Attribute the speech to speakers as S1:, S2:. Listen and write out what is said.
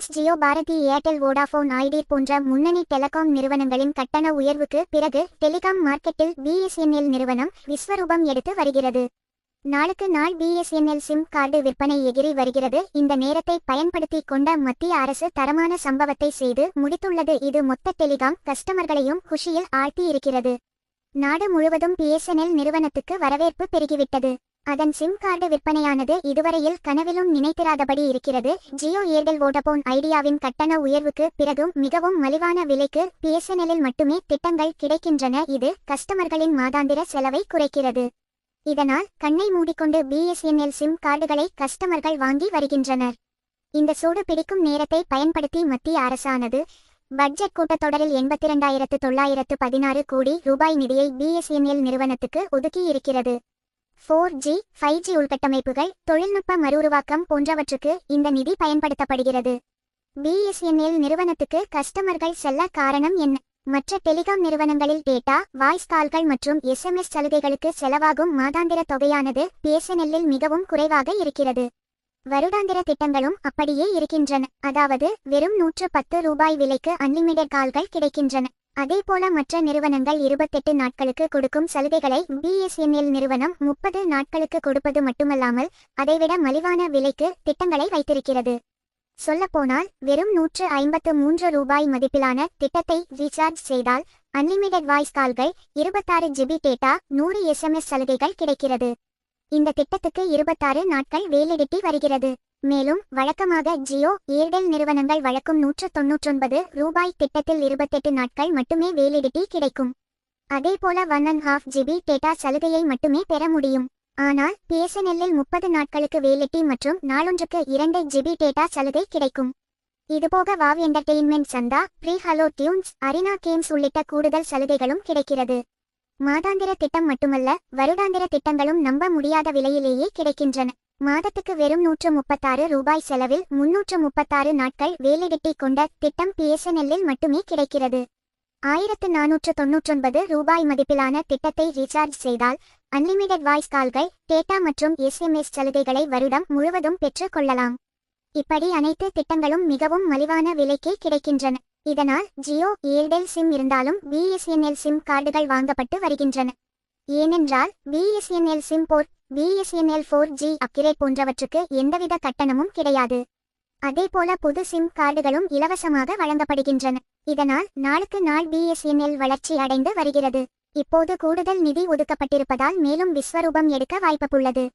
S1: Reliance Jio Bharti Airtel Vodafone Idea போன்ற முன்னணி telecom நிறுவனங்களின் கட்டண உயர்வுக்கு பிறகு டெலிகாம் மார்க்கெட்டில் பிஎஸ்என்எல் நிறுவனம் விஸ்வரூபம் எடுத்து வருகிறது. நாளுக்கு நாள் பிஎஸ்என்எல் சிம் கார்டு விற்பனை எகிரி வருகிறது. இந்த நேரத்தை பயன்படுத்தி கொண்ட மத்திய அரசு தரமான சம்பவத்தை செய்து முடித்துள்ளது. இது மொத்த டெலிகாம் கஸ்டமர்களையும் குஷியில் ஆழ்த்தி இருக்கிறது. நாடு முழுவதும் பிஎஸ்என்எல் நிறுவனத்துக்கு வரவேற்பு பெருகிவிட்டது. அதன் சிம் கார்டு விற்பனையானது இதுவரையில் கனவிலும் நினைத்திராதபடி இருக்கிறது. ஜியோ ஏர்டெல் வோடபோன் ஐடியாவின் கட்டண உயர்வுக்கு பிறகும் மிகவும் மலிவான விலைக்கு பிஎஸ்என்எல்லில் மட்டுமே திட்டங்கள் கிடைக்கின்றன. இது கஸ்டமர்களின் மாதாந்திர செலவை குறைக்கிறது. இதனால் கண்ணை மூடிக்கொண்டு பிஎஸ்என்எல் சிம் கார்டுகளை கஸ்டமர்கள் வாங்கி வருகின்றனர். இந்த சூடு பிடிக்கும் நேரத்தை பயன்படுத்தி மத்திய அரசானது பட்ஜெட் கூட்டத்தொடரில் எண்பத்தி இரண்டாயிரத்து தொள்ளாயிரத்து பதினாறு கோடி ரூபாய் நிதியை பிஎஸ்என்எல் நிறுவனத்துக்கு ஒதுக்கியிருக்கிறது. ஃபோர் ஜி ஃபைவ் ஜி உள்கட்டமைப்புகள் தொழில்நுட்ப மறுஉருவாக்கம் போன்றவற்றுக்கு இந்த நிதி பயன்படுத்தப்படுகிறது. பிஎஸ்என்எல் நிறுவனத்துக்கு கஸ்டமர்கள் செல்ல காரணம் என்ன? மற்ற டெலிகாம் நிறுவனங்களில் டேட்டா வாய்ஸ் கால்கள் மற்றும் எஸ்எம்எஸ் சலுகைகளுக்கு செலவாகும் மாதாந்திர தொகையானது பிஎஸ்என்எல்லில் மிகவும் குறைவாக இருக்கிறது. வருடாந்திர திட்டங்களும் அப்படியே இருக்கின்றன. அதாவது வெறும் நூற்று பத்து ரூபாய் விலைக்கு அன்லிமிடெட் கால்கள் கிடைக்கின்றன. அதேபோல மற்ற நிறுவனங்கள் இருபத்தெட்டு நாட்களுக்கு கொடுக்கும் சலுகைகளை பிஎஸ்என்எல் நிறுவனம் முப்பது நாட்களுக்கு கொடுப்பது மட்டுமல்லாமல் அதைவிட மலிவான விலைக்கு திட்டங்களை வைத்திருக்கிறது. சொல்லப்போனால் வெறும் நூற்று ஐம்பத்து மூன்று ரூபாய் மதிப்பிலான திட்டத்தை ரீசார்ஜ் செய்தால் அன்லிமிடெட் வாய்ஸ் கால்கள் இருபத்தாறு ஜிபி டேட்டா நூறு எஸ்எம்எஸ் சலுகைகள் கிடைக்கிறது. இந்த திட்டத்துக்கு இருபத்தாறு நாட்கள் வேலிடிட்டி வருகிறது. மேலும் வழக்கமாக ஜியோ ஏர்டெல் நிறுவனங்கள் வழக்கும் நூற்று தொன்னூற்றொன்பது ரூபாய் திட்டத்தில் இருபத்தெட்டு நாட்கள் மட்டுமே வேலிடிட்டி கிடைக்கும். அதேபோல one and half GB data சலுகையை மட்டுமே பெற முடியும். ஆனால் பிஎஸ்என்எல்லில் முப்பது நாட்களுக்கு வேலிட்டி மற்றும் நாளொன்றுக்கு இரண்டு ஜிபி டேட்டா சலுகை கிடைக்கும். இதுபோக வாவ் என்டர்டெயின்மெண்ட் சந்தா free hello tunes arena games உள்ளிட்ட கூடுதல் சலுகைகளும் கிடைக்கிறது. மாதாந்திர திட்டம் மட்டுமல்ல வருடாந்திர திட்டங்களும் நம்ப முடியாத விலையிலேயே கிடைக்கின்றன. மாதத்துக்கு வெறும் நூற்று முப்பத்தாறு ரூபாய் செலவில் முன்னூற்று முப்பத்தாறு நாட்கள் வேலிடிட்டி கொண்ட திட்டம் பிஎஸ்என்எல்லில் மட்டுமே கிடைக்கிறது. ஆயிரத்து நானூற்று தொன்னூற்றொன்பது ரூபாய் மதிப்பிலான திட்டத்தை ரீசார்ஜ் செய்தால் அன்லிமிடெட் வாய்ஸ் கால்கள் டேட்டா மற்றும் எஸ்எம்எஸ் சலுகைகளை வருடம் முழுவதும் பெற்றுக் கொள்ளலாம். இப்படி அனைத்து திட்டங்களும் மிகவும் மலிவான விலைக்கே கிடைக்கின்றன. இதனால் ஜியோ ஏர்டெல் சிம் இருந்தாலும் பிஎஸ்என்எல் சிம் கார்டுகள் வாங்கப்பட்டு வருகின்றன. ஏனென்றால் BSNL sim port BSNL four G upgrade போன்றவற்றுக்கு எந்தவித கட்டணமும் கிடையாது. அதேபோல புது சிம் கார்டுகளும் இலவசமாக வழங்கப்படுகின்றன. இதனால் நாளுக்கு நாள் பிஎஸ்என்எல் வளர்ச்சி அடைந்து வருகிறது. இப்போது கூடுதல் நிதி ஒதுக்கப்பட்டிருப்பதால் மேலும் விஸ்வரூபம் எடுக்க வாய்ப்புள்ளது.